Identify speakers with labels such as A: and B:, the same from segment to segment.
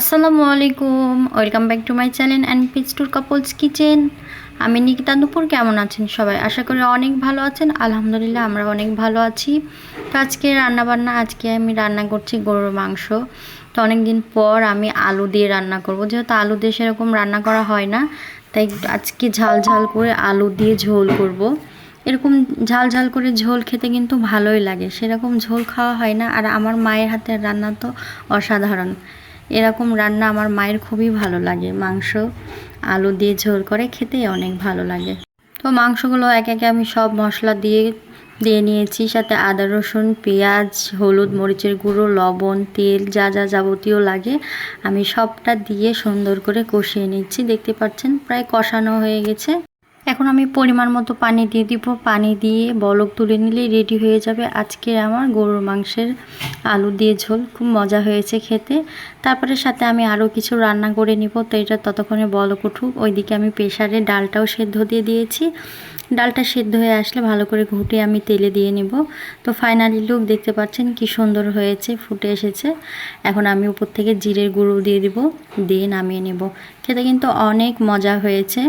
A: আসসালামু আলাইকুম, welcome back to my channel and peach tour couples kitchen. আমি নিকিতা নুপুর, কেমন আছেন সবাই? আশা করি অনেক ভালো আছেন। আলহামদুলিল্লাহ, আমরা অনেক ভালো আছি। তো আজকে রান্নাবান্না, আজকে আমি রান্না করছি গরুর মাংস। তো অনেক দিন পর আমি আলু দিয়ে রান্না করব। যেহেতু আলু দিয়ে সেরকম রান্না করা হয় না, তাই আজকে ঝাল ঝাল করে আলু দিয়ে ঝোল করব। এরকম ঝাল ঝাল করে ঝোল খেতে কিন্তু ভালোই লাগে। সেরকম ঝোল খাওয়া হয় না। আর আমার মায়ের হাতের রান্না তো অসাধারণ। এরকম রান্না আমার মায়ের খুবই ভালো লাগে। মাংস, আলু দিয়ে ঝোল করে খেতে অনেক ভালো লাগে। তো মাংসগুলো এক একে আমি সব মশলা দিয়ে দিয়ে নিয়েছি। সাথে আদা, রসুন, পেঁয়াজ, হলুদ, মরিচের গুঁড়ো, লবণ, তেল যা যা যাবতীয় লাগে আমি সবটা দিয়ে সুন্দর করে কষিয়ে নিচ্ছি। দেখতে পাচ্ছেন, প্রায় কষানো হয়ে গেছে। এখন আমি পরিমাণ মতো পানি দিয়ে দিব। পানি দিয়ে বলক তুলে নিলেই রেডি হয়ে যাবে। আজকে আমার গরুর মাংসের আলু দিয়ে ঝোল। খুব মজা হয়েছে খেতে। তারপরে সাথে আমি আরও কিছু রান্না করে নিব। তো এটা ততক্ষণে বলক উঠুক। ওইদিকে আমি প্রেশারে ডালটাও সেদ্ধ দিয়ে দিয়েছি। ডালটা সেদ্ধ হয়ে আসলে ভালো করে ঘুটে আমি তেলে দিয়ে নিব। তো ফাইনালি লুক দেখতে পাচ্ছেন কি সুন্দর হয়েছে, ফুটে এসেছে। এখন আমি উপর থেকে জিরের গুঁড়ো দিয়ে দিব। দিয়ে নামিয়ে নেব। খেতে কিন্তু অনেক মজা হয়েছে।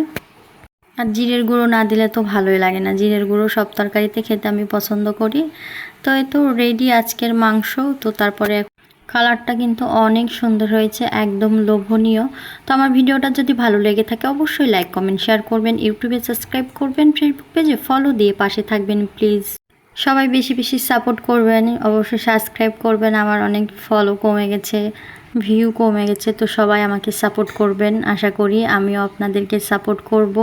A: আর জিরের গুঁড়ো না দিলে তো ভালোই লাগে না। জিরের গুঁড়ো সব তরকারিতে খেতে আমি পছন্দ করি। তো এই তো রেডি আজকের মাংস। তো তারপরে কালারটা কিন্তু অনেক সুন্দর হয়েছে, একদম লোভনীয়। তো আমার ভিডিওটা যদি ভালো লেগে থাকে অবশ্যই লাইক কমেন্ট শেয়ার করবেন। ইউটিউবে সাবস্ক্রাইব করবেন ফেসবুক পেজে ফলো দিয়ে পাশে থাকবেন প্লিজ সবাই বেশি বেশি সাপোর্ট করবেন। অবশ্যই সাবস্ক্রাইব করবেন। আমার অনেক ফলো কমে গেছে। ভিউ কমে গেছে, তো সবাই আমাকে সাপোর্ট করবেন, আশা করি। আমিও আপনাদেরকে সাপোর্ট করব।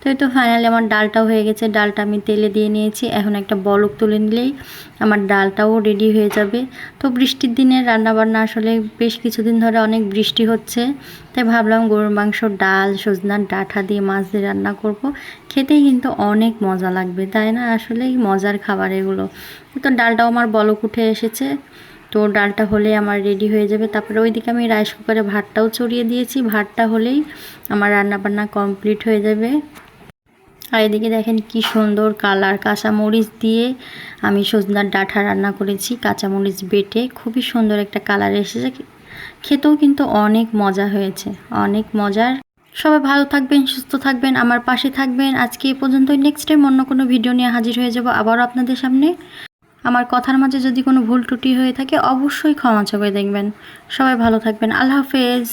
A: তো এই তো ফাইনালি আমার ডালটাও হয়ে গেছে, ডালটা আমি তেলে দিয়ে নিয়েছি। এখন একটা বলক তুলে নিলেই আমার ডালটাও রেডি হয়ে যাবে। তো বৃষ্টির দিনে রান্নাবান্না আসলে বেশ কিছুদিন ধরে অনেক বৃষ্টি হচ্ছে, তাই ভাবলাম গরুর মাংস, ডাল, সজনার ডাঁটা দিয়ে মাছ দিয়ে রান্না করব। খেতেই কিন্তু অনেক মজা লাগবে, তাই না? আসলেই মজার খাবার এগুলো। তো ডালটাও আমার বলক উঠে এসেছে। তো ডালটা হলে আমার রেডি হয়ে যাবে। তারপরে ওইদিকে আমি রাইস কুকারে ভাতটাও চড়িয়ে দিয়েছি। ভাতটা হলেই আমার রান্নাবান্না কমপ্লিট হয়ে যাবে। আর এদিকে দেখেন কি সুন্দর কালার। কাঁচামরিচ দিয়ে আমি সজনার ডাঁটা রান্না করেছি। কাঁচামরিচ বেটে খুবই সুন্দর একটা কালার এসেছে। খেতেও কিন্তু অনেক মজা হয়েছে। অনেক মজার। সবাই ভালো থাকবেন, সুস্থ থাকবেন, আমার পাশে থাকবেন। আজকে এ পর্যন্তই। নেক্সট টাইম অন্য কোনো ভিডিও নিয়ে হাজির হয়ে যাব। আবারও আপনাদের সামনে। আমার কথার মাঝে যদি কোনো ভুল ত্রুটি হয়ে থাকে, অবশ্যই ক্ষমা চোখে দেখবেন। সবাই ভালো থাকবেন। আল্লাহ হাফেজ।